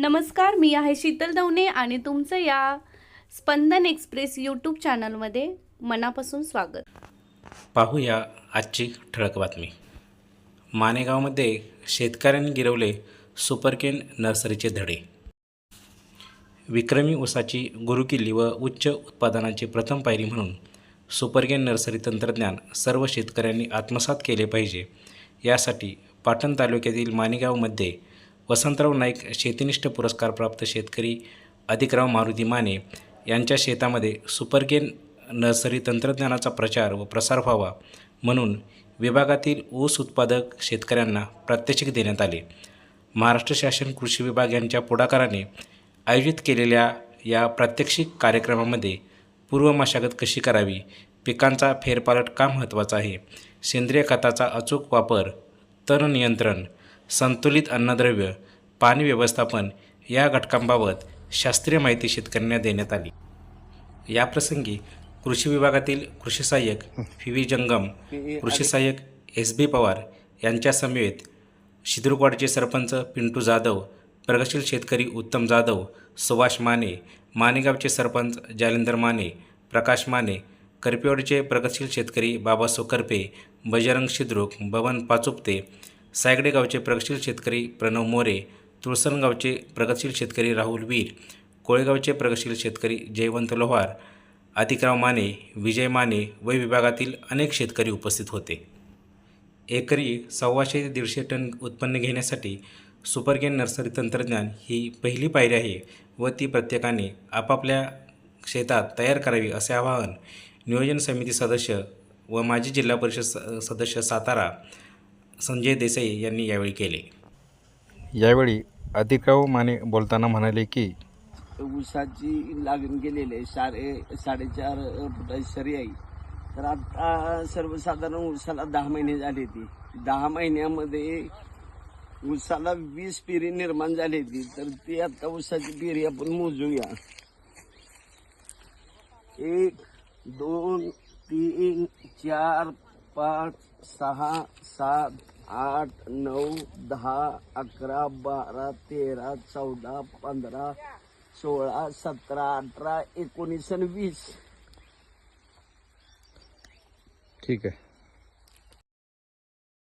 नमस्कार मी आहे शीतल दवणे आणि तुमचं या स्पंदन एक्सप्रेस यूट्यूब चॅनलमध्ये मनापासून स्वागत. पाहूया आजची ठळक बातमी. मानेगावमध्ये शेतकऱ्यांनी गिरवले सुपरकेन नर्सरीचे धडे. विक्रमी ऊसाची गुरुकिल्ली व उच्च उत्पादनाची प्रथम पायरी म्हणून सुपरकेन नर्सरी तंत्रज्ञान सर्व शेतकऱ्यांनी आत्मसात केले पाहिजे. यासाठी पाटण तालुक्यातील मानेगावमध्ये वसंतराव नाईक शेतीनिष्ठ पुरस्कारप्राप्त शेतकरी अधिकराव मारुती माने यांच्या शेतामध्ये सुपरगेन नर्सरी तंत्रज्ञानाचा प्रचार व प्रसार व्हावा म्हणून विभागातील ऊस उत्पादक शेतकऱ्यांना प्रात्यक्षिक देण्यात आले. महाराष्ट्र शासन कृषी विभाग यांच्या पुढाकाराने आयोजित केलेल्या या प्रात्यक्षिक कार्यक्रमामध्ये पूर्व मशागत कशी करावी पिकांचा फेरपालट का महत्त्वाचा आहे सेंद्रिय खताचा अचूक वापर तण नियंत्रण संतुलित अन्नद्रव्य पाणी व्यवस्थापन या घटकांबाबत शास्त्रीय माहिती शेतकऱ्यांना देण्यात आली. याप्रसंगी कृषी विभागातील कृषी सहाय्यक व्ही व्ही जंगम कृषी सहाय्यक एस बी पवार यांच्या समवेत शिद्रुकवाडचे सरपंच पिंटू जाधव प्रगतशील शेतकरी उत्तम जाधव सुभाष माने मानेगावचे सरपंच जालिंदर माने प्रकाश माने करपेवाडीचे प्रगतशील शेतकरी बाबासो करपे बजरंग शिद्रुक बबन पाचुपते सायगडे गावचे प्रगतशील शेतकरी प्रणव मोरे तुळसणगावचे प्रगतशील शेतकरी राहुल वीर कोळेगावचे प्रगतशील शेतकरी जयवंत लोहार अतिक्रम माने विजय माने व विभागातील अनेक शेतकरी उपस्थित होते. एकरी सव्वाशे ते दीडशे टन उत्पन्न घेण्यासाठी सुपरगेन नर्सरी तंत्रज्ञान ही पहिली पायरी आहे व ती प्रत्येकाने आपापल्या शेतात तयार करावी असे आवाहन नियोजन समिती सदस्य व माजी जिल्हा परिषद स- सदस्य सातारा संजय देसाई यांनी यावेळी केले. यावेळी अधिकराव माने बोलताना म्हणाले की ऊसाची लागण केलेली आहे साडे साडेचार फुटाची सरी आहे. तर आता सर्वसाधारण ऊसाला दहा महिने झाले ती दहा महिन्यामध्ये ऊसाला वीस पेरी निर्माण झाली ती तर ती आता ऊसाची पेरी आपण मोजूया. एक दोन तीन चार पाच सहा सात आठ नऊ दहा अकरा बारा तेरा चौदा पंधरा सोळा सतरा अठरा एकोणीस आणि वीस. ठीक आहे.